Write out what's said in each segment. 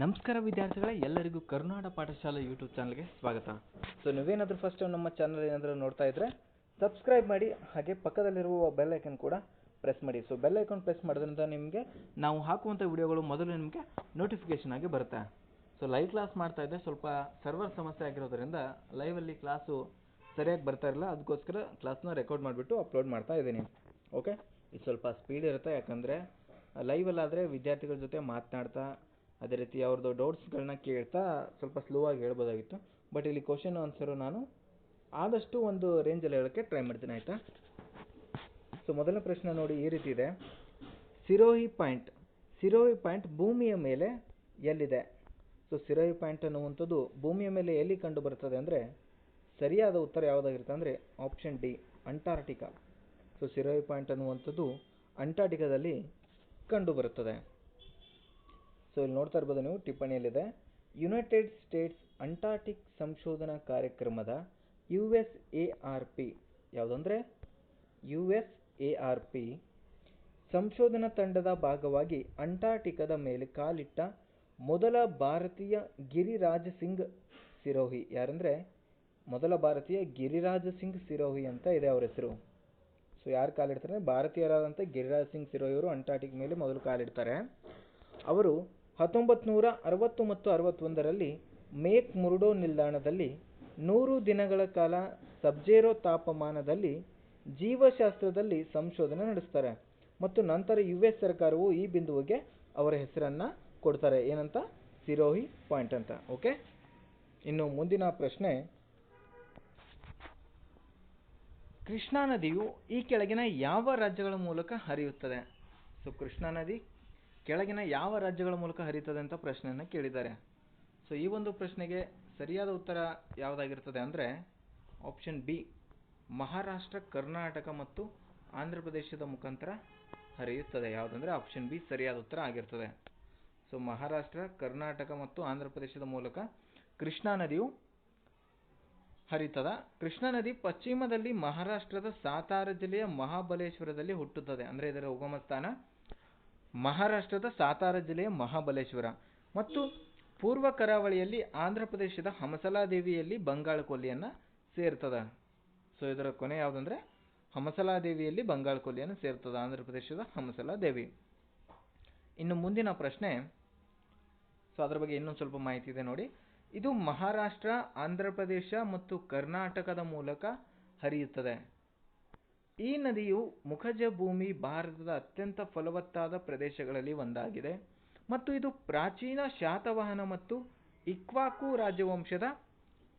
ನಮಸ್ಕಾರ ವಿದ್ಯಾರ್ಥಿಗಳೇ, ಎಲ್ಲರಿಗೂ ಕರ್ನಾಟಕ ಪಾಠಶಾಲೆ ಯೂಟ್ಯೂಬ್ ಚಾನಲ್ಗೆ ಸ್ವಾಗತ. ಸೊ ನೀವೇನಾದರೂ ಫಸ್ಟ್ ನಮ್ಮ ಚಾನಲ್ ಏನಾದರೂ ನೋಡ್ತಾ ಇದ್ದರೆ ಸಬ್ಸ್ಕ್ರೈಬ್ ಮಾಡಿ, ಹಾಗೆ ಪಕ್ಕದಲ್ಲಿರುವ ಬೆಲ್ ಐಕನ್ ಕೂಡ ಪ್ರೆಸ್ ಮಾಡಿ. ಸೊ ಬೆಲ್ ಐಕನ್ ಪ್ರೆಸ್ ಮಾಡೋದ್ರಿಂದ ನಿಮಗೆ ನಾವು ಹಾಕುವಂಥ ವಿಡಿಯೋಗಳು ಮೊದಲು ನಿಮಗೆ ನೋಟಿಫಿಕೇಷನ್ ಆಗಿ ಬರುತ್ತೆ. ಸೊ ಲೈವ್ ಕ್ಲಾಸ್ ಮಾಡ್ತಾ ಇದ್ದೆ ಸ್ವಲ್ಪ ಸರ್ವರ್ ಸಮಸ್ಯೆ ಆಗಿರೋದ್ರಿಂದ ಲೈವಲ್ಲಿ ಕ್ಲಾಸು ಸರಿಯಾಗಿ ಬರ್ತಾ ಇರಲಿಲ್ಲ. ಅದಕ್ಕೋಸ್ಕರ ಕ್ಲಾಸ್ನ ರೆಕಾರ್ಡ್ ಮಾಡಿಬಿಟ್ಟು ಅಪ್ಲೋಡ್ ಮಾಡ್ತಾ ಇದ್ದೀನಿ. ಓಕೆ ಇದು ಸ್ವಲ್ಪ ಸ್ಪೀಡ್ ಇರುತ್ತೆ. ಯಾಕಂದರೆ ಲೈವಲ್ಲಾದರೆ ವಿದ್ಯಾರ್ಥಿಗಳ ಜೊತೆ ಮಾತನಾಡ್ತಾ ಅದೇ ರೀತಿ ಅವ್ರದ್ದು ಡೌಟ್ಸ್ಗಳನ್ನ ಕೇಳ್ತಾ ಸ್ವಲ್ಪ ಸ್ಲೋ ಆಗಿ ಹೇಳ್ಬೋದಾಗಿತ್ತು. ಬಟ್ ಇಲ್ಲಿ ಕ್ವಶನ್ ಆನ್ಸರು ನಾನು ಆದಷ್ಟು ಒಂದು ರೇಂಜಲ್ಲಿ ಹೇಳೋಕ್ಕೆ ಟ್ರೈ ಮಾಡ್ತೀನಿ, ಆಯಿತಾ? ಸೊ ಮೊದಲನೇ ಪ್ರಶ್ನೆ ನೋಡಿ ಈ ರೀತಿ ಇದೆ. ಸಿರೋಹಿ ಪಾಯಿಂಟ್ ಸಿರೋಹಿ ಪಾಯಿಂಟ್ ಭೂಮಿಯ ಮೇಲೆ ಎಲ್ಲಿದೆ? ಸೊ ಸಿರೋಹಿ ಪಾಯಿಂಟ್ ಅನ್ನುವಂಥದ್ದು ಭೂಮಿಯ ಮೇಲೆ ಎಲ್ಲಿ ಕಂಡು ಬರ್ತದೆ ಅಂದರೆ ಸರಿಯಾದ ಉತ್ತರ ಯಾವುದಾಗಿರುತ್ತೆ ಅಂದರೆ option D Antarctica so Sirohi point ಅನ್ನುವಂಥದ್ದು ಅಂಟಾರ್ಟಿಕಾದಲ್ಲಿ ಕಂಡು ಬರುತ್ತದೆ ಸೊ ಇಲ್ಲಿ ನೋಡ್ತಾ ಇರ್ಬೋದು ನೀವು ಟಿಪ್ಪಣಿಯಲ್ಲಿದೆ. ಯುನೈಟೆಡ್ ಸ್ಟೇಟ್ಸ್ ಅಂಟಾರ್ಟಿಕ್ ಸಂಶೋಧನಾ ಕಾರ್ಯಕ್ರಮದ U S A R P ಯಾವುದಂದ್ರೆ? U S A R P ಸಂಶೋಧನಾ ತಂಡದ ಭಾಗವಾಗಿ ಅಂಟಾರ್ಟಿಕದ ಮೇಲೆ ಕಾಲಿಟ್ಟ ಮೊದಲ ಭಾರತೀಯ ಗಿರಿರಾಜ್ ಸಿಂಗ್ ಸಿರೋಹಿ. ಯಾರಂದರೆ? ಮೊದಲ ಭಾರತೀಯ ಗಿರಿರಾಜ್ ಸಿಂಗ್ ಸಿರೋಹಿ ಅಂತ ಇದೆ ಅವರ ಹೆಸರು. ಸೊ ಯಾರು ಕಾಲಿಡ್ತಾರೆ? ಭಾರತೀಯರಾದಂಥ ಗಿರಿರಾಜ್ ಸಿಂಗ್ ಸಿರೋಹಿ ಅವರು ಅಂಟಾರ್ಟಿಕ್ ಮೇಲೆ ಮೊದಲು ಕಾಲಿಡ್ತಾರೆ. ಅವರು ಹತ್ತೊಂಬತ್ತು ನೂರ ಅರವತ್ತು ಮತ್ತು ಅರವತ್ತೊಂದರಲ್ಲಿ ಮೇಕ್ ಮುರುಡೋ ನಿಲ್ದಾಣದಲ್ಲಿ ನೂರು ದಿನಗಳ ಕಾಲ ಸಬ್ಜೇರೋ ತಾಪಮಾನದಲ್ಲಿ ಜೀವಶಾಸ್ತ್ರದಲ್ಲಿ ಸಂಶೋಧನೆ ನಡೆಸ್ತಾರೆ. ಮತ್ತು ನಂತರ ಯು ಎಸ್ ಸರ್ಕಾರವು ಈ ಬಿಂದುವಿಗೆ ಅವರ ಹೆಸರನ್ನು ಕೊಡ್ತಾರೆ. ಏನಂತ? ಸಿರೋಹಿ ಪಾಯಿಂಟ್ ಅಂತ. ಓಕೆ ಇನ್ನು ಮುಂದಿನ ಪ್ರಶ್ನೆ. ಕೃಷ್ಣಾ ನದಿಯು ಈ ಕೆಳಗಿನ ಯಾವ ರಾಜ್ಯಗಳ ಮೂಲಕ ಹರಿಯುತ್ತದೆ? ಸೊ ಕೃಷ್ಣಾ ನದಿ ಕೆಳಗಿನ ಯಾವ ರಾಜ್ಯಗಳ ಮೂಲಕ ಹರಿತದೆ ಅಂತ ಪ್ರಶ್ನೆಯನ್ನು ಕೇಳಿದ್ದಾರೆ. ಸೊ ಈ ಒಂದು ಪ್ರಶ್ನೆಗೆ ಸರಿಯಾದ ಉತ್ತರ ಯಾವುದಾಗಿರ್ತದೆ ಅಂದರೆ ಆಪ್ಷನ್ ಬಿ ಮಹಾರಾಷ್ಟ್ರ, ಕರ್ನಾಟಕ ಮತ್ತು ಆಂಧ್ರ ಪ್ರದೇಶದ ಮುಖಾಂತರ ಹರಿಯುತ್ತದೆ. ಯಾವುದಂದರೆ ಆಪ್ಷನ್ ಬಿ ಸರಿಯಾದ ಉತ್ತರ ಆಗಿರ್ತದೆ. ಸೊ ಮಹಾರಾಷ್ಟ್ರ, ಕರ್ನಾಟಕ ಮತ್ತು ಆಂಧ್ರ ಪ್ರದೇಶದ ಮೂಲಕ ಕೃಷ್ಣಾ ನದಿಯು ಹರಿತದ. ಕೃಷ್ಣಾ ನದಿ ಪಶ್ಚಿಮದಲ್ಲಿ ಮಹಾರಾಷ್ಟ್ರದ ಸಾತಾರ ಜಿಲ್ಲೆಯ ಮಹಾಬಲೇಶ್ವರದಲ್ಲಿ ಹುಟ್ಟುತ್ತದೆ. ಅಂದರೆ ಇದರ ಉಗಮ ಸ್ಥಾನ ಮಹಾರಾಷ್ಟ್ರದ ಸಾತಾರ ಜಿಲ್ಲೆಯ ಮಹಾಬಲೇಶ್ವರ ಮತ್ತು ಪೂರ್ವ ಕರಾವಳಿಯಲ್ಲಿ ಆಂಧ್ರ ಪ್ರದೇಶದ ಹಮಸಲಾದೇವಿಯಲ್ಲಿ ಬಂಗಾಳ ಕೊಲ್ಲಿಯನ್ನು ಸೇರ್ತದ. ಸೊ ಇದರ ಕೊನೆ ಯಾವುದಂದ್ರೆ ಹಮಸಲಾದೇವಿಯಲ್ಲಿ ಬಂಗಾಳ ಕೊಲ್ಲಿಯನ್ನು ಸೇರ್ತದ ಆಂಧ್ರ ಪ್ರದೇಶದ ಹಮಸಲಾದೇವಿ. ಇನ್ನು ಮುಂದಿನ ಪ್ರಶ್ನೆ ಸೊ ಅದರ ಬಗ್ಗೆ ಇನ್ನೊಂದು ಸ್ವಲ್ಪ ಮಾಹಿತಿ ಇದೆ ನೋಡಿ. ಇದು ಮಹಾರಾಷ್ಟ್ರ, ಆಂಧ್ರ ಪ್ರದೇಶ ಮತ್ತು ಕರ್ನಾಟಕದ ಮೂಲಕ ಹರಿಯುತ್ತದೆ. ಈ ನದಿಯು ಮುಖಜ ಭೂಮಿ ಭಾರತದ ಅತ್ಯಂತ ಫಲವತ್ತಾದ ಪ್ರದೇಶಗಳಲ್ಲಿ ಒಂದಾಗಿದೆ ಮತ್ತು ಇದು ಪ್ರಾಚೀನ ಶಾತವಾಹನ ಮತ್ತು ಇಕ್ವಾಕು ರಾಜವಂಶದ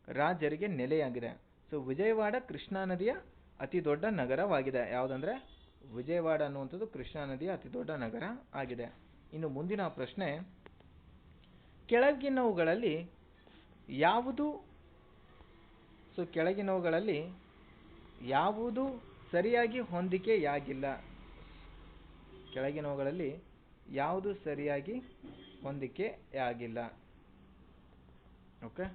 ರಾಜರಿಗೆ ನೆಲೆಯಾಗಿದೆ. ಸೊ ವಿಜಯವಾಡ ಕೃಷ್ಣಾ ನದಿಯ ಅತಿ ದೊಡ್ಡ ನಗರವಾಗಿದೆ. ಯಾವುದಂದ್ರೆ? ವಿಜಯವಾಡ ಅನ್ನುವಂಥದ್ದು ಕೃಷ್ಣಾ ನದಿಯ ಅತಿ ದೊಡ್ಡ ನಗರ ಆಗಿದೆ. ಇನ್ನು ಮುಂದಿನ ಪ್ರಶ್ನೆ, ಕೆಳಗಿನವುಗಳಲ್ಲಿ ಯಾವುದು? ಸೊ ಕೆಳಗಿನವುಗಳಲ್ಲಿ ಯಾವುದು ಸರಿಯಾಗಿ ಹೊಂದಿಕೆಯಾಗಿಲ್ಲ. ಕೆಳಗಿನವುಗಳಲ್ಲಿ ಯಾವುದು ಸರಿಯಾಗಿ ಹೊಂದಿಕೆಯಾಗಿಲ್ಲ. ಓಕೆ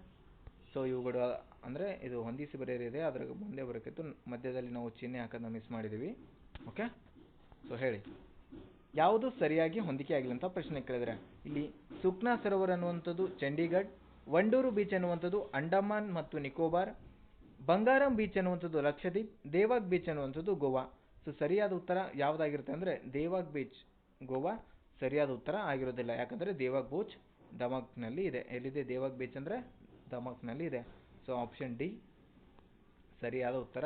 ಸೊ ಇವುಗಳು ಅಂದರೆ ಇದು ಹೊಂದಿಸಿ ಬರೆಯರಿದೆ ಅದರ ಮುಂದೆ ಬರೋಕ್ಕಿತ್ತು ಮಧ್ಯದಲ್ಲಿ ನಾವು ಚಿಹ್ನೆ ಹಾಕೋದನ್ನ ಮಿಸ್ ಮಾಡಿದ್ದೀವಿ ಓಕೆ ಸೊ ಹೇಳಿ. ಯಾವುದು ಸರಿಯಾಗಿ ಹೊಂದಿಕೆ ಆಗಿಲ್ಲ ಅಂತ ಪ್ರಶ್ನೆ ಕೇಳಿದ್ರೆ, ಇಲ್ಲಿ ಸುಕ್ನಾ ಸರೋವರ್ ಅನ್ನುವಂಥದ್ದು ಚಂಡೀಗಢ್ ವಂಡೂರು ಬೀಚ್ ಅನ್ನುವಂಥದ್ದು ಅಂಡಮಾನ್ ಮತ್ತು ನಿಕೋಬಾರ್ ಬಂಗಾರಂ ಬೀಚ್ ಅನ್ನುವಂಥದ್ದು ಲಕ್ಷದ್ವೀಪ್, ದೇವಾಗ್ ಬೀಚ್ ಅನ್ನುವಂಥದ್ದು ಗೋವಾ. ಸೊ ಸರಿಯಾದ ಉತ್ತರ ಯಾವುದಾಗಿರುತ್ತೆ ಅಂದರೆ ದೇವಾಗ್ ಬೀಚ್ ಗೋವಾ ಸರಿಯಾದ ಉತ್ತರ ಆಗಿರೋದಿಲ್ಲ. ಯಾಕಂದರೆ ದೇವಾಗ್ ಬೀಚ್ ದಮಕ್ನಲ್ಲಿ ಇದೆ. ಎಲ್ಲಿದೆ ದೇವಾಗ್ ಬೀಚ್ ಅಂದರೆ ದಮಕ್ನಲ್ಲಿ ಇದೆ. ಸೊ ಆಪ್ಷನ್ ಡಿ ಸರಿಯಾದ ಉತ್ತರ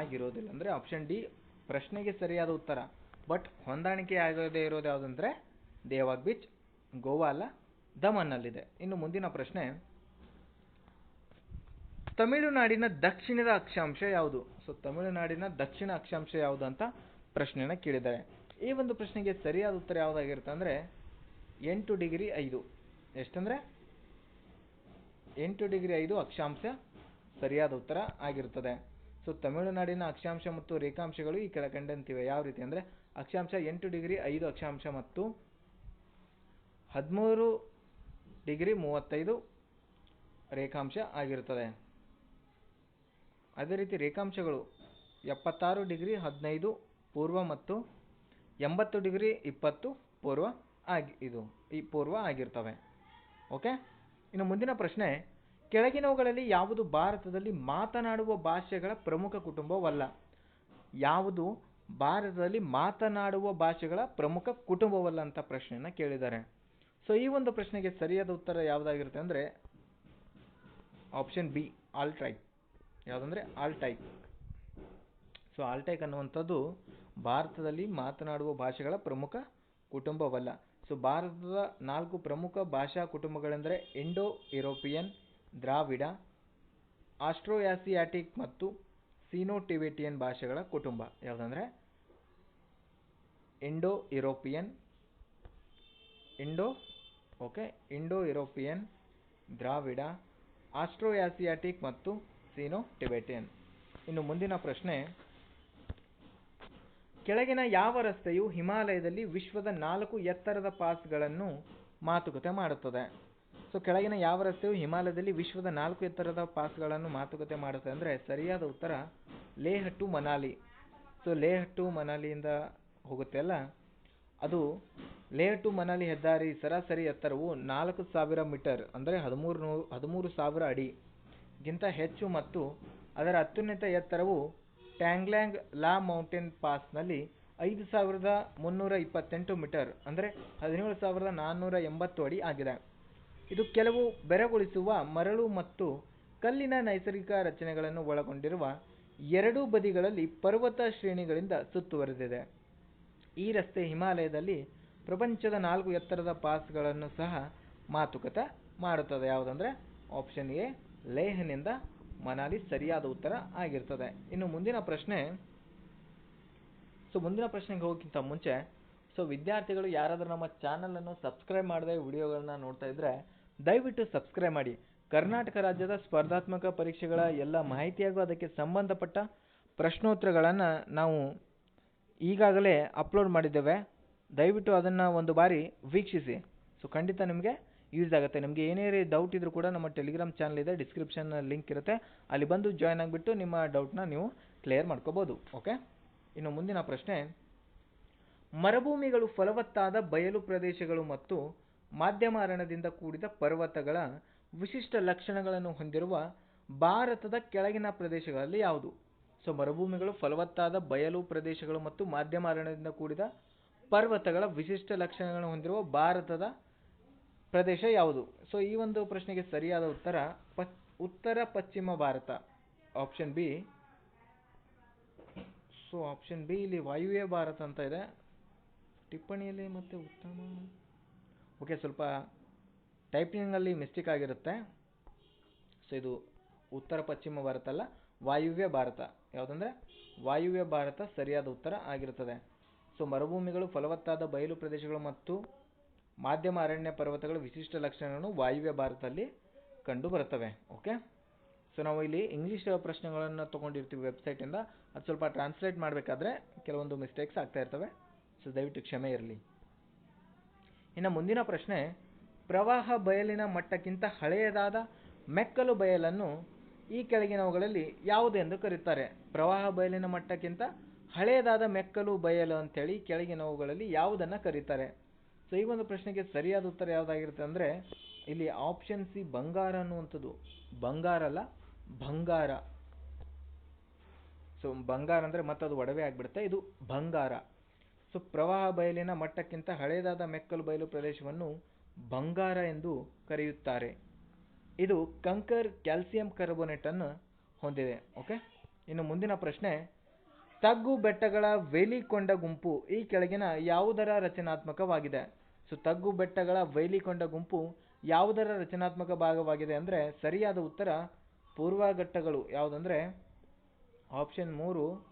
ಆಗಿರೋದಿಲ್ಲ ಅಂದರೆ ಆಪ್ಷನ್ ಡಿ ಪ್ರಶ್ನೆಗೆ ಸರಿಯಾದ ಉತ್ತರ. ಬಟ್ ಹೊಂದಾಣಿಕೆ ಆಗದೇ ಇರೋದು ಯಾವುದಂದರೆ ದೇವಾಗ್ ಬೀಚ್ ಗೋವಾ ಅಲ್ಲ, ದಮನ್ನಲ್ಲಿದೆ. ಇನ್ನು ಮುಂದಿನ ಪ್ರಶ್ನೆ ತಮಿಳುನಾಡಿನ ದಕ್ಷಿಣದ ಅಕ್ಷಾಂಶ ಯಾವುದು? ಸೊ ತಮಿಳುನಾಡಿನ ದಕ್ಷಿಣ ಅಕ್ಷಾಂಶ ಯಾವುದು ಅಂತ ಪ್ರಶ್ನೆನ ಕೇಳಿದ್ದಾರೆ. ಈ ಒಂದು ಪ್ರಶ್ನೆಗೆ ಸರಿಯಾದ ಉತ್ತರ ಯಾವುದಾಗಿರುತ್ತೆ ಅಂದರೆ ಎಂಟು ಡಿಗ್ರಿ ಐದು. ಎಷ್ಟಂದರೆ? ಎಂಟು ಡಿಗ್ರಿ ಐದು ಅಕ್ಷಾಂಶ ಸರಿಯಾದ ಉತ್ತರ ಆಗಿರುತ್ತದೆ. ಸೊ ತಮಿಳುನಾಡಿನ ಅಕ್ಷಾಂಶ ಮತ್ತು ರೇಖಾಂಶಗಳು ಈ ಕೆಳಕಂಡಂತಿವೆ ಯಾವ ರೀತಿ ಅಂದರೆ ಅಕ್ಷಾಂಶ ಎಂಟು ಡಿಗ್ರಿ ಐದು ಅಕ್ಷಾಂಶ ಮತ್ತು ಹದಿಮೂರು ಡಿಗ್ರಿ ಮೂವತ್ತೈದು ರೇಖಾಂಶ ಆಗಿರುತ್ತದೆ. ಅದೇ ರೀತಿ ರೇಖಾಂಶಗಳು ಎಪ್ಪತ್ತಾರು ಡಿಗ್ರಿ ಹದಿನೈದು ಪೂರ್ವ ಮತ್ತು ಎಂಬತ್ತು ಡಿಗ್ರಿ ಇಪ್ಪತ್ತು ಪೂರ್ವ ಆಗಿ, ಇದು ಈ ಪೂರ್ವ ಆಗಿರ್ತವೆ. ಓಕೆ ಇನ್ನು ಮುಂದಿನ ಪ್ರಶ್ನೆ, ಕೆಳಗಿನವುಗಳಲ್ಲಿ ಯಾವುದು ಭಾರತದಲ್ಲಿ ಮಾತನಾಡುವ ಭಾಷೆಗಳ ಪ್ರಮುಖ ಕುಟುಂಬವಲ್ಲ? ಯಾವುದು ಭಾರತದಲ್ಲಿ ಮಾತನಾಡುವ ಭಾಷೆಗಳ ಪ್ರಮುಖ ಕುಟುಂಬವಲ್ಲ ಅಂತ ಪ್ರಶ್ನೆಯನ್ನು ಕೇಳಿದ್ದಾರೆ. ಸೊ ಈ ಒಂದು ಪ್ರಶ್ನೆಗೆ ಸರಿಯಾದ ಉತ್ತರ ಯಾವುದಾಗಿರುತ್ತೆ ಅಂದರೆ ಆಪ್ಷನ್ ಬಿ ಆಲ್ಟೈಕ್ ಯಾವುದಂದರೆ ಆಲ್ಟೈಕ್ ಸೊ ಆಲ್ಟೈಕ್ ಅನ್ನುವಂಥದ್ದು ಭಾರತದಲ್ಲಿ ಮಾತನಾಡುವ ಭಾಷೆಗಳ ಪ್ರಮುಖ ಕುಟುಂಬವಲ್ಲ. ಸೊ ಭಾರತದ ನಾಲ್ಕು ಪ್ರಮುಖ ಭಾಷಾ ಕುಟುಂಬಗಳೆಂದರೆ ಇಂಡೋ ಯುರೋಪಿಯನ್ ದ್ರಾವಿಡ ಆಸ್ಟ್ರೋಯಾಸಿಯಾಟಿಕ್ ಮತ್ತು ಸೀನೋ ಟಿಬೆಟಿಯನ್ ಭಾಷೆಗಳ ಕುಟುಂಬ. ಯಾವುದಂದರೆ Indo European Indo okay Indo European Dravida Austroasiatic ಮತ್ತು ಸೀನೋ ಟಿಬೆಟಿಯನ್. ಇನ್ನು ಮುಂದಿನ ಪ್ರಶ್ನೆ, ಕೆಳಗಿನ ಯಾವ ರಸ್ತೆಯು ಹಿಮಾಲಯದಲ್ಲಿ ವಿಶ್ವದ ನಾಲ್ಕು ಎತ್ತರದ ಪಾಸ್ಗಳನ್ನು ಮಾತುಕತೆ ಮಾಡುತ್ತದೆ? ಸೊ, ಕೆಳಗಿನ ಯಾವ ರಸ್ತೆಯು ಹಿಮಾಲಯದಲ್ಲಿ ವಿಶ್ವದ ನಾಲ್ಕು ಎತ್ತರದ ಪಾಸ್ಗಳನ್ನು ಮಾತುಕತೆ ಮಾಡುತ್ತದೆ ಅಂದರೆ ಸರಿಯಾದ ಉತ್ತರ Leh to Manali. So Leh to ಮನಾಲಿಯಿಂದ ಹೋಗುತ್ತೆ ಅಲ್ಲ? ಅದು ಲೇಹ್ ಟು ಮನಾಲಿ ಹೆದ್ದಾರಿ ಸರಾಸರಿ ಎತ್ತರವು ನಾಲ್ಕು ಸಾವಿರ ಮೀಟರ್ ಅಂದರೆ ಹದಿಮೂರು ನೂರು ಹದಿಮೂರು ಸಾವಿರ ಅಡಿಗಿಂತ ಹೆಚ್ಚು ಮತ್ತು ಅದರ ಅತ್ಯುನ್ನತ ಎತ್ತರವು ಟ್ಯಾಂಗ್ಲ್ಯಾಂಗ್ ಲಾ ಮೌಂಟೇನ್ ಪಾಸ್ನಲ್ಲಿ ಐದು ಸಾವಿರದ ಮುನ್ನೂರ ಇಪ್ಪತ್ತೆಂಟು ಮೀಟರ್, ಅಂದರೆ ಹದಿನೇಳು ಸಾವಿರದ ನಾನ್ನೂರ ಎಂಬತ್ತು ಅಡಿ ಆಗಿದೆ. ಇದು ಕೆಲವು ಬೆರಗೊಳಿಸುವ ಮರಳು ಮತ್ತು ಕಲ್ಲಿನ ನೈಸರ್ಗಿಕ ರಚನೆಗಳನ್ನು ಒಳಗೊಂಡಿರುವ ಎರಡೂ ಬದಿಗಳಲ್ಲಿ ಪರ್ವತ ಶ್ರೇಣಿಗಳಿಂದ ಸುತ್ತುವರೆದಿದೆ. ಈ ರಸ್ತೆ ಹಿಮಾಲಯದಲ್ಲಿ ಪ್ರಪಂಚದ ನಾಲ್ಕು ಎತ್ತರದ ಪಾಸ್ಗಳನ್ನು ಸಹ ಮಾತುಕತೆ ಮಾಡುತ್ತದೆ. ಯಾವುದಂದ್ರೆ, ಆಪ್ಷನ್ ಎ ಲೇಹ್ನಿಂದ ಮನಾಲಿ ಸರಿಯಾದ ಉತ್ತರ ಆಗಿರ್ತದೆ. ಇನ್ನು ಮುಂದಿನ ಪ್ರಶ್ನೆ ಸೊ ಮುಂದಿನ ಪ್ರಶ್ನೆಗೆ ಹೋಗೋಕ್ಕಿಂತ ಮುಂಚೆ ಸೊ ವಿದ್ಯಾರ್ಥಿಗಳು ಯಾರಾದರೂ ನಮ್ಮ ಚಾನಲನ್ನು ಸಬ್ಸ್ಕ್ರೈಬ್ ಮಾಡದೆ ವಿಡಿಯೋಗಳನ್ನ ನೋಡ್ತಾ ಇದ್ರೆ ದಯವಿಟ್ಟು ಸಬ್ಸ್ಕ್ರೈಬ್ ಮಾಡಿ. ಕರ್ನಾಟಕ ರಾಜ್ಯದ ಸ್ಪರ್ಧಾತ್ಮಕ ಪರೀಕ್ಷೆಗಳ ಎಲ್ಲ ಮಾಹಿತಿಯಾಗೂ ಅದಕ್ಕೆ ಸಂಬಂಧಪಟ್ಟ ಪ್ರಶ್ನೋತ್ತರಗಳನ್ನು ನಾವು ಈಗಾಗಲೇ ಅಪ್ಲೋಡ್ ಮಾಡಿದ್ದೇವೆ. ದಯವಿಟ್ಟು ಅದನ್ನು ಒಂದು ಬಾರಿ ವೀಕ್ಷಿಸಿ. ಸೊ ಖಂಡಿತ ನಿಮಗೆ ಯೂಸ್ ಆಗುತ್ತೆ. ನಿಮಗೆ ಏನೇ ಡೌಟ್ ಇದ್ರೂ ಕೂಡ ನಮ್ಮ ಟೆಲಿಗ್ರಾಮ್ ಚಾನಲ್ ಇದೆ ಡಿಸ್ಕ್ರಿಪ್ಷನ್ ಲಿಂಕ್ ಇರುತ್ತೆ. ಅಲ್ಲಿ ಬಂದು ಜಾಯ್ನ್ ಆಗಿಬಿಟ್ಟು ನಿಮ್ಮ ಡೌಟ್ನ ನೀವು ಕ್ಲಿಯರ್ ಮಾಡ್ಕೋಬೋದು ಓಕೆ ಇನ್ನು ಮುಂದಿನ ಪ್ರಶ್ನೆ. ಮರುಭೂಮಿಗಳು ಫಲವತ್ತಾದ ಬಯಲು ಪ್ರದೇಶಗಳು ಮತ್ತು ಮಾಧ್ಯಮ ಅರಣ್ಯದಿಂದ ಕೂಡಿದ ಪರ್ವತಗಳ ವಿಶಿಷ್ಟ ಲಕ್ಷಣಗಳನ್ನು ಹೊಂದಿರುವ ಭಾರತದ ಕೆಳಗಿನ ಪ್ರದೇಶಗಳಲ್ಲಿ ಯಾವುದು? ಸೊ ಮರುಭೂಮಿಗಳು ಫಲವತ್ತಾದ ಬಯಲು ಪ್ರದೇಶಗಳು ಮತ್ತು ಮಾಧ್ಯಮ ಅರಣ್ಯದಿಂದ ಕೂಡಿದ ಪರ್ವತಗಳ ವಿಶಿಷ್ಟ ಲಕ್ಷಣಗಳನ್ನು ಹೊಂದಿರುವ ಭಾರತದ ಪ್ರದೇಶ ಯಾವುದು? ಸೊ ಈ ಒಂದು ಪ್ರಶ್ನೆಗೆ ಸರಿಯಾದ ಉತ್ತರ ಪ, ಉತ್ತರ ಪಶ್ಚಿಮ Bharat. Option B so option B ಇಲ್ಲಿ ವಾಯುವ್ಯ ಭಾರತ ಅಂತ ಇದೆ. ಟಿಪ್ಪಣಿಯಲ್ಲಿ ಮತ್ತೆ ಉತ್ತಮ. ಓಕೆ ಸ್ವಲ್ಪ ಟೈಪಿಂಗಲ್ಲಿ ಮಿಸ್ಟೇಕ್ ಆಗಿರುತ್ತೆ. ಸೊ ಇದು ಉತ್ತರ ಪಶ್ಚಿಮ ಭಾರತ ಅಲ್ಲ, ವಾಯುವ್ಯ ಭಾರತ. ಯಾವುದಂದ್ರೆ? ವಾಯುವ್ಯ ಭಾರತ ಸರಿಯಾದ ಉತ್ತರ ಆಗಿರುತ್ತದೆ. ಸೊ ಮರುಭೂಮಿಗಳು ಫಲವತ್ತಾದ ಬಯಲು ಪ್ರದೇಶಗಳು ಮತ್ತು ಮಾಧ್ಯಮ ಅರಣ್ಯ ಪರ್ವತಗಳ ವಿಶಿಷ್ಟ ಲಕ್ಷಣಗಳನ್ನು ವಾಯುವ್ಯ ಭಾರತದಲ್ಲಿ ಕಂಡು ಬರ್ತವೆ ಓಕೆ ಸೊ ನಾವು ಇಲ್ಲಿ ಇಂಗ್ಲೀಷ್ ಪ್ರಶ್ನೆಗಳನ್ನು ತೊಗೊಂಡಿರ್ತೀವಿ ವೆಬ್ಸೈಟಿಂದ ಅದು ಸ್ವಲ್ಪ ಟ್ರಾನ್ಸ್ಲೇಟ್ ಮಾಡಬೇಕಾದ್ರೆ ಕೆಲವೊಂದು ಮಿಸ್ಟೇಕ್ಸ್ ಆಗ್ತಾ ಇರ್ತವೆ. ಸೊ ದಯವಿಟ್ಟು ಕ್ಷಮೆ ಇರಲಿ. ಇನ್ನು ಮುಂದಿನ ಪ್ರಶ್ನೆ, ಪ್ರವಾಹ ಬಯಲಿನ ಮಟ್ಟಕ್ಕಿಂತ ಹಳೆಯದಾದ ಮೆಕ್ಕಲು ಬಯಲನ್ನು ಈ ಕೆಳಗಿನವುಗಳಲ್ಲಿ ಯಾವುದೆಂದು ಕರೀತಾರೆ ಪ್ರವಾಹ ಬಯಲಿನ ಮಟ್ಟಕ್ಕಿಂತ ಹಳೆಯದಾದ ಮೆಕ್ಕಲು ಬಯಲು ಅಂತೇಳಿ ಕೆಳಗಿನವುಗಳಲ್ಲಿ ಯಾವುದನ್ನು ಕರೀತಾರೆ? ಸೊ ಈ ಒಂದು ಪ್ರಶ್ನೆಗೆ ಸರಿಯಾದ ಉತ್ತರ ಯಾವುದಾಗಿರುತ್ತೆ ಅಂದರೆ, ಇಲ್ಲಿ ಆಪ್ಷನ್ ಸಿ ಬಂಗಾರ ಅನ್ನುವಂಥದ್ದು. ಬಂಗಾರ ಅಲ್ಲ, ಬಂಗಾರ. ಸೊ ಬಂಗಾರ ಅಂದರೆ ಮತ್ತದು ಒಡವೆ ಆಗಿಬಿಡುತ್ತೆ, ಇದು ಬಂಗಾರ. ಸೊ ಪ್ರವಾಹ ಬಯಲಿನ ಮಟ್ಟಕ್ಕಿಂತ ಹಳೆಯದಾದ ಮೆಕ್ಕಲು ಬಯಲು ಪ್ರದೇಶವನ್ನು ಬಂಗಾರ ಎಂದು ಕರೆಯುತ್ತಾರೆ. ಇದು ಕಂಕರ್ ಕ್ಯಾಲ್ಸಿಯಂ ಕಾರ್ಬೋನೇಟ್ ಅನ್ನು ಹೊಂದಿದೆ ಓಕೆ ಇನ್ನು ಮುಂದಿನ ಪ್ರಶ್ನೆ ತಗ್ಗು ಬೆಟ್ಟಗಳ ವೇಲಿಕೊಂಡ ಗುಂಪು ಈ ಕೆಳಗಿನ ಯಾವುದರ ರಚನಾತ್ಮಕವಾಗಿದೆ? ಸೊ, ತಗ್ಗು ಬೆಟ್ಟಗಳ ವೇಲಿಕೊಂಡ ಗುಂಪು ಯಾವುದರ ರಚನಾತ್ಮಕ ಭಾಗವಾಗಿದೆ ಅಂದರೆ ಸರಿಯಾದ ಉತ್ತರ ಪೂರ್ವಘಟ್ಟಗಳು. ಯಾವುದಂದ್ರೆ? ಆಪ್ಷನ್ ಮೂರು,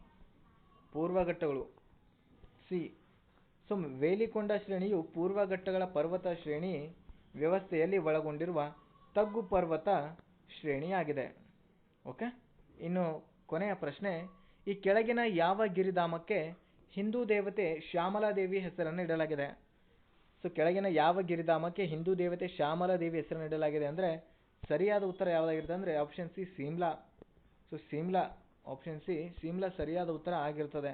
ಪೂರ್ವಘಟ್ಟಗಳು. ಸಿ, ಸೊ, ವೇಲಿಕೊಂಡ ಶ್ರೇಣಿಯು ಪೂರ್ವಘಟ್ಟಗಳ ಪರ್ವತ ಶ್ರೇಣಿ ವ್ಯವಸ್ಥೆಯಲ್ಲಿ ಒಳಗೊಂಡಿರುವ ತಗ್ಗು ಪರ್ವತ ಶ್ರೇಣಿಯಾಗಿದೆ. ಓಕೆ? ಇನ್ನು ಕೊನೆಯ ಪ್ರಶ್ನೆ ಈ ಕೆಳಗಿನ ಯಾವ ಗಿರಿಧಾಮಕ್ಕೆ ಹಿಂದೂ ದೇವತೆ ಶ್ಯಾಮಲಾದೇವಿ ಹೆಸರನ್ನು ಇಡಲಾಗಿದೆ? ಸೊ ಕೆಳಗಿನ ಯಾವ ಗಿರಿಧಾಮಕ್ಕೆ ಹಿಂದೂ ದೇವತೆ ಶ್ಯಾಮಲಾದೇವಿ ಹೆಸರನ್ನು ಇಡಲಾಗಿದೆ ಅಂದರೆ ಸರಿಯಾದ ಉತ್ತರ ಯಾವುದಾಗಿರುತ್ತೆ ಅಂದರೆ option C Shimla so Shimla option C Shimla ಸರಿಯಾದ ಉತ್ತರ ಆಗಿರ್ತದೆ.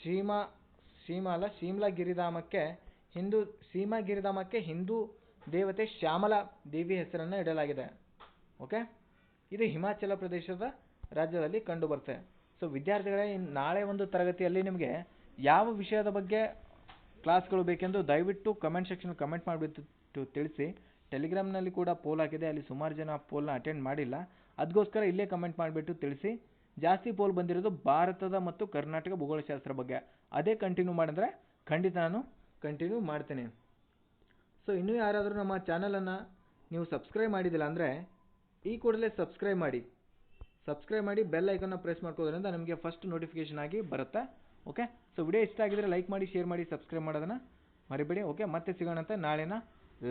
ಸೀಮಾ ಸೀಮಾ ಅಲ್ಲ ಶಿಮ್ಲಾ ಗಿರಿಧಾಮಕ್ಕೆ ಹಿಂದೂ ಸೀಮಾ ಗಿರಿಧಾಮಕ್ಕೆ ಹಿಂದೂ ದೇವತೆ ಶ್ಯಾಮಲಾ ದೇವಿ ಹೆಸರನ್ನು ಇಡಲಾಗಿದೆ. ಓಕೆ ಇದು ಹಿಮಾಚಲ ಪ್ರದೇಶದ ರಾಜ್ಯದಲ್ಲಿ ಕಂಡು ಬರುತ್ತೆ ಸೊ ವಿದ್ಯಾರ್ಥಿಗಳೇ ನಾಳೆ ಒಂದು ತರಗತಿಯಲ್ಲಿ ನಿಮಗೆ ಯಾವ ವಿಷಯದ ಬಗ್ಗೆ ಕ್ಲಾಸ್ಗಳು ಬೇಕೆಂದು ದಯವಿಟ್ಟು ಕಮೆಂಟ್ ಸೆಕ್ಷನ್ ಕಮೆಂಟ್ ಮಾಡಿಬಿಟ್ಟು ತಿಳಿಸಿ. ಟೆಲಿಗ್ರಾಮ್ನಲ್ಲಿ ಕೂಡ ಪೋಲ್ ಹಾಕಿದೆ. ಅಲ್ಲಿ ಸುಮಾರು ಜನ ಪೋಲ್ನ ಅಟೆಂಡ್ ಮಾಡಿಲ್ಲ. ಅದಕ್ಕೋಸ್ಕರ ಇಲ್ಲೇ ಕಮೆಂಟ್ ಮಾಡಿಬಿಟ್ಟು ತಿಳಿಸಿ. ಜಾಸ್ತಿ ಪೋಲ್ ಬಂದಿರೋದು ಭಾರತದ ಮತ್ತು ಕರ್ನಾಟಕ ಭೂಗೋಳಶಾಸ್ತ್ರ ಬಗ್ಗೆ. ಅದೇ ಕಂಟಿನ್ಯೂ ಮಾಡಿದ್ರೆ ಖಂಡಿತ ನಾನು ಕಂಟಿನ್ಯೂ ಮಾಡ್ತೇನೆ. ಸೊ, ಇನ್ನೂ ಯಾರಾದರೂ ನಮ್ಮ ಚಾನಲನ್ನು ನೀವು ಸಬ್ಸ್ಕ್ರೈಬ್ ಮಾಡಿದಿಲ್ಲ ಅಂದರೆ ಈ ಕೂಡಲೇ ಸಬ್ಸ್ಕ್ರೈಬ್ ಮಾಡಿ. ಸಬ್ಸ್ಕ್ರೈಬ್ ಮಾಡಿ ಬೆಲ್ ಐಕನ್ನ ಪ್ರೆಸ್ ಮಾಡ್ಕೋದ್ರಿಂದ ನಮಗೆ ಫಸ್ಟ್ ನೋಟಿಫಿಕೇಶನ್ ಆಗಿ ಬರುತ್ತೆ. ಓಕೆ ಸೊ ವಿಡಿಯೋ ಇಷ್ಟ ಆಗಿದ್ರೆ ಲೈಕ್ ಮಾಡಿ ಶೇರ್ ಮಾಡಿ ಸಬ್ಸ್ಕ್ರೈಬ್ ಮಾಡೋದನ್ನು ಮರಿಬೇಡಿ. ಓಕೆ ಮತ್ತೆ ಸಿಗೋಣ ಅಂತ ನಾಳಿನ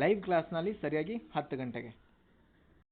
ಲೈವ್ ಕ್ಲಾಸ್ನಲ್ಲಿ ಸರಿಯಾಗಿ ಹತ್ತು ಗಂಟೆಗೆ.